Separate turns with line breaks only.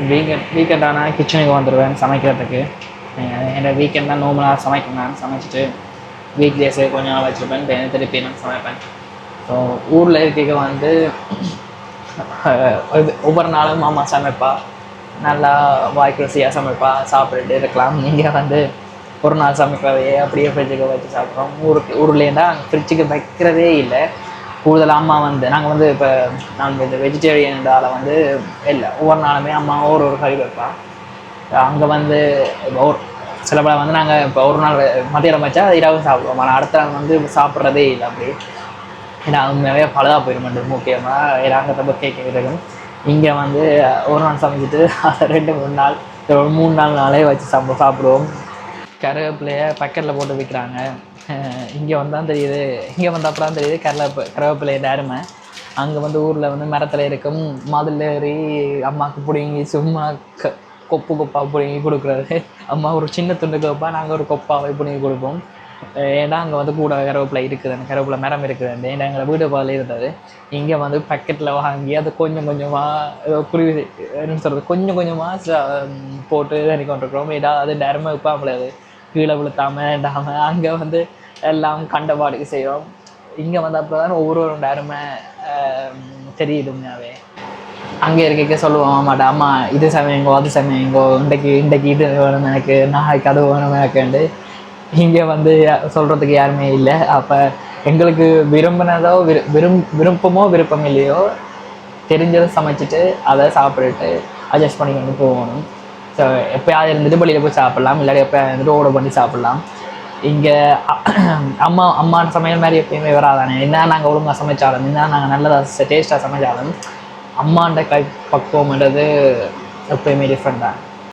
Weekend weekend ஆனால் கிச்சனுக்கு வந்துடுவேன் சமைக்கிறதுக்கு. என்னோட வீக்கெண்ட் தான் நார்மலாக சமைக்கணும் சமைச்சிட்டு வீக் டேஸு கொஞ்ச நாள் வச்சுருப்பேன். தினம் திருப்பி நான் சமைப்பேன். ஸோ ஊரில் இருக்க வந்து ஒவ்வொரு- ஒவ்வொரு நாளும் மாமா சமைப்பா. நல்லா வாய்க்கு ருசியாக சமைப்பா. சாப்பிட்டுட்டு இருக்கலாம். இங்கே வந்து ஒரு நாள் சமைக்கிறதையே அப்படியே ஃப்ரிட்ஜுக்கு வச்சு சாப்பிட்றோம். ஊருக்கு ஊர்லேருந்தா ஃப்ரிட்ஜுக்கு வைக்கிறதே இல்லை. கூடுதலாக அம்மா வந்து நாங்கள் வந்து இப்போ நான் இந்த வெஜிடேரியன்டால வந்து இல்லை ஒவ்வொரு நாளுமே அம்மா ஒரு ஒரு கறி வைப்பா. அங்கே வந்து இப்போ ஒரு சில பல வந்து நாங்கள் இப்போ ஒரு நாள் மதியம் வச்சா இரவு சாப்பிடுவோம். ஆனால் அடுத்த நாள் வந்து சாப்பிட்றதே இல்லை அப்படி ஏன்னா உண்மையாகவே பழுதாக போயிடும் முக்கியமாக ஏன்னா அங்கே இராங்கத்தை கேட்க கேட்குறதுக்கும் இங்கே வந்து ஒரு நாள் சமைச்சிட்டு அதை ரெண்டு மூணு நாள் ஒரு மூணு நாள் நாளே வச்சு சாப்பிட சாப்பிடுவோம். கருவேப்பிலையை பக்கெட்டில் போட்டு விற்கிறாங்க இங்கே வந்தால் தெரியுது. இங்கே வந்த அப்புறம் தெரியுது. கருவேப்ப கருவேப்பிலையை டேருமை அங்கே வந்து ஊரில் வந்து மரத்தில் இருக்கும். மதில் ஏறி அம்மாவுக்கு பிடுங்கி சும்மா க கொப்பு கொப்பாக பிடுங்கி கொடுக்குறது. அம்மா ஒரு சின்ன துண்டு கொப்பா நாங்கள் ஒரு கொப்பாவை பிடுங்கி கொடுப்போம். ஏன்னா அங்கே வந்து கூட கருவேப்பிலை இருக்குது. அந்த கருவேப்பிலை மரம் இருக்குது. ஏன்னா எங்களை வீடு பால் இருந்தது. இங்கே வந்து பக்கெட்டில் வாங்கி அதை கொஞ்சம் கொஞ்சமாக ஏதோ குருவி என்ன சொல்கிறது கொஞ்சம் கொஞ்சமாக போட்டு இது கொண்டிருக்கிறோம் ஏதாவது அது நேரமாக வைப்பாங்களே அது கீழே விழுத்தாமல் இடாமல் அங்கே வந்து எல்லாம் கண்டபாடுக்கு செய்கிறோம் இங்கே வந்த அப்புறம் தான் ஒவ்வொரு ஒரு நேரமே தெரியுது உண்மையாகவே அங்கே இருக்க சொல்லுவோம் மாட்டா அம்மா இது சமையங்கோ அது சமையங்கோ இன்றைக்கு இன்றைக்கு இது வேணும் எனக்கு நாளைக்கு அது வேணும் எனக்குண்டு. இங்கே வந்து சொல்கிறதுக்கு யாருமே இல்லை. அப்போ எங்களுக்கு விரும்பினதோ விரு விரும் விருப்பமோ விருப்பம் இல்லையோ தெரிஞ்சதை சமைச்சிட்டு அதை சாப்பிட்டுட்டு அட்ஜஸ்ட் பண்ணி கொண்டு போகணும். ஸோ எப்போயாவது இருந்துட்டு வெளியில் போய் சாப்பிட்லாம். இல்லாட்டி எப்போ இருந்துட்டு ஓட பண்ணி சாப்பிட்லாம். இங்கே அம்மா அம்மான சமையல் மாதிரி எப்பயுமே வராதானே? என்ன நாங்கள் ஒழுங்காக சமைச்சாலும்? என்ன நாங்கள் நல்லதாக டேஸ்ட்டாக சமைச்சாலும்? அம்மாண்ட கை பக்குவம்ன்றது எப்பயுமே டிஃப்ரெண்ட் தான்.